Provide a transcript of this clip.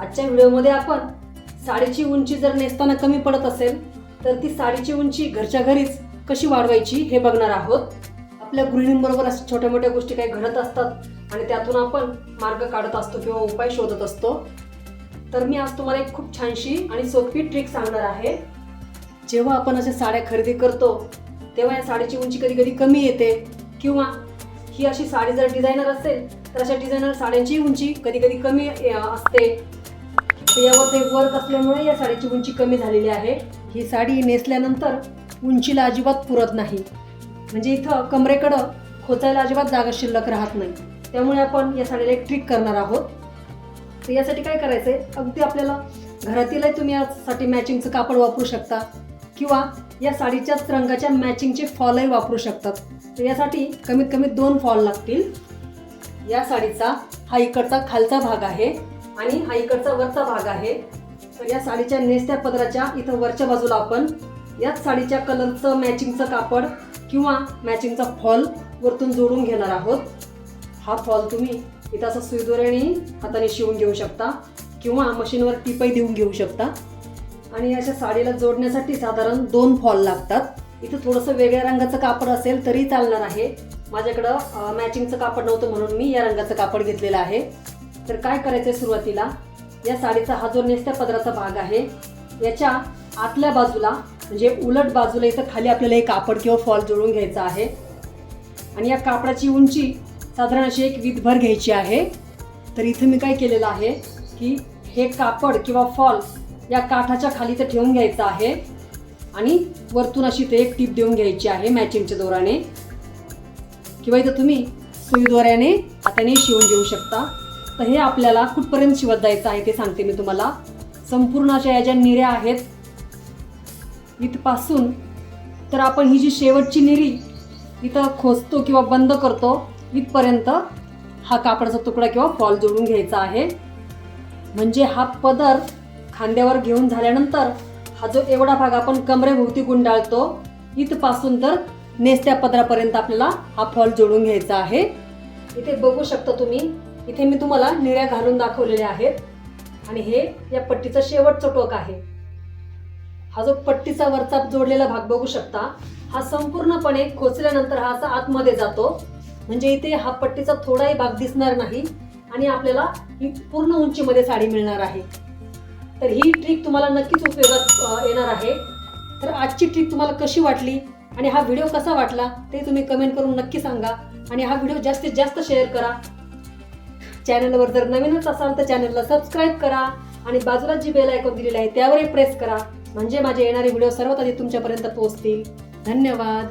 आजच्या व्हिडिओमध्ये आपण साडीची उंची जर नेसताना कमी पडत असेल तर ती साडीची उंची घरच्या घरीच कशी वाढवायची हे बघणार आहोत. आपल्या गृहिणींबरोबर अशा छोट्या मोठ्या गोष्टी काही घडत असतात आणि त्यातून आपण मार्ग काढत असतो किंवा उपाय शोधत असतो. तर मी आज तुम्हाला एक खूप छानशी आणि सोपी ट्रिक सांगणार आहे. जेव्हा आपण अशा साड्या खरेदी करतो तेव्हा या साडीची उंची कधी कधी कमी येते किंवा ही अशी साडी जर डिझायनर असेल तर अशा डिझायनर साड्यांची उंची कधी कधी कमी असते. यावर ते वर्क असल्यामुळे या साडीची उंची कमी झालेली आहे. ही साडी नेसल्यानंतर उंचीला अजिबात पुरत नाही. म्हणजे इथं कमरेकडं खोचायला अजिबात जागा शिल्लक राहत नाही. त्यामुळे आपण या साडीला एक ट्रिक करणार आहोत. तर यासाठी काय करायचंय? अगदी आपल्याला घरातीलही तुम्ही यासाठी मॅचिंगचं कापड वापरू शकता किंवा या साडीच्याच रंगाच्या मॅचिंगचे फॉलही वापरू शकतात. तर यासाठी कमीत कमी दोन फॉल लागतील. या साडीचा हा इकडचा खालचा भाग आहे. आणि हा इकडचा वरचा भाग आहे. तर या साडीच्या नेसत्या पदराच्या इथं वरच्या बाजूला आपण याच साडीच्या कलरचं मॅचिंगचं कापड किंवा मॅचिंगचा फॉल वरतून जोडून घेणार आहोत. हा फॉल तुम्ही इथं असं सुईदोऱ्याने हाताने शिवून घेऊ शकता किंवा मशीनवर टिपही देऊन घेऊ शकता. आणि अशा साडीला जोडण्यासाठी साधारण दोन फॉल लागतात. इथं थोडंसं वेगळ्या रंगाचं कापड असेल तरी चालणार आहे. माझ्याकडं मॅचिंगचं कापड नव्हतं म्हणून मी या रंगाचं कापड घेतलेलं आहे. तर काय करायचं सुरुवातीला? या साडीचा हा जो नेसत्या पदराचा भाग आहे याच्या आतल्या बाजूला म्हणजे उलट बाजूला इथं खाली आपल्याला एक कापड किंवा फॉल जोडून घ्यायचा आहे. आणि या कापडाची उंची साधारण अशी एक वीतभर घ्यायची आहे. तर इथं मी काय केलेलं आहे की हे कापड किंवा फॉल या काठाच्या खाली तर ठेवून घ्यायचं आहे. आणि वरतून अशी ते एक टीप देऊन घ्यायची आहे मॅचिंगच्या दोराने. किंवा इथं तुम्ही सुईद्वाऱ्याने हाताने शिवून घेऊ शकता. तर हे आपल्याला कुठपर्यंत शिवत जायचं आहे ते सांगते मी तुम्हाला. संपूर्ण अशा या ज्या निऱ्या आहेत इथपासून तर आपण ही जी शेवटची निरी इथं खोचतो किंवा बंद करतो इथपर्यंत हा कापडाचा तुकडा किंवा फॉल जोडून घ्यायचा आहे. म्हणजे हा पदर खांद्यावर घेऊन झाल्यानंतर हा जो एवढा भाग आपण कमरेभोवती गुंडाळतो इथपासून तर नेसत्या पदरापर्यंत आपल्याला हा फॉल जोडून घ्यायचा आहे. इथे बघू शकता तुम्ही इथे मी तुम्हाला निऱ्या घालून दाखवलेल्या आहेत. आणि हे या पट्टीचं शेवटचं टोक आहे. हा जो पट्टीचा वरचा जोडलेला भाग बघू शकता हा संपूर्णपणे खोचल्यानंतर हा असा आतमध्ये जातो. म्हणजे इथे हा पट्टीचा थोडाही भाग दिसणार नाही आणि आपल्याला ही पूर्ण उंचीमध्ये साडी मिळणार आहे. तर ही ट्रिक तुम्हाला नक्कीच उपयोगात येणार आहे. तर आजची ट्रिक तुम्हाला कशी वाटली आणि हा व्हिडिओ कसा वाटला ते तुम्ही कमेंट करून नक्की सांगा. आणि हा व्हिडिओ जास्तीत जास्त शेअर करा. चॅनलवर जर नवीनच असाल तर चॅनलला सबस्क्राईब करा आणि बाजूला जी बेल आयकॉन दिलेली आहे त्यावरही प्रेस करा. म्हणजे माझे येणारे व्हिडिओ सर्वात आधी तुमच्यापर्यंत पोहोचतील. धन्यवाद.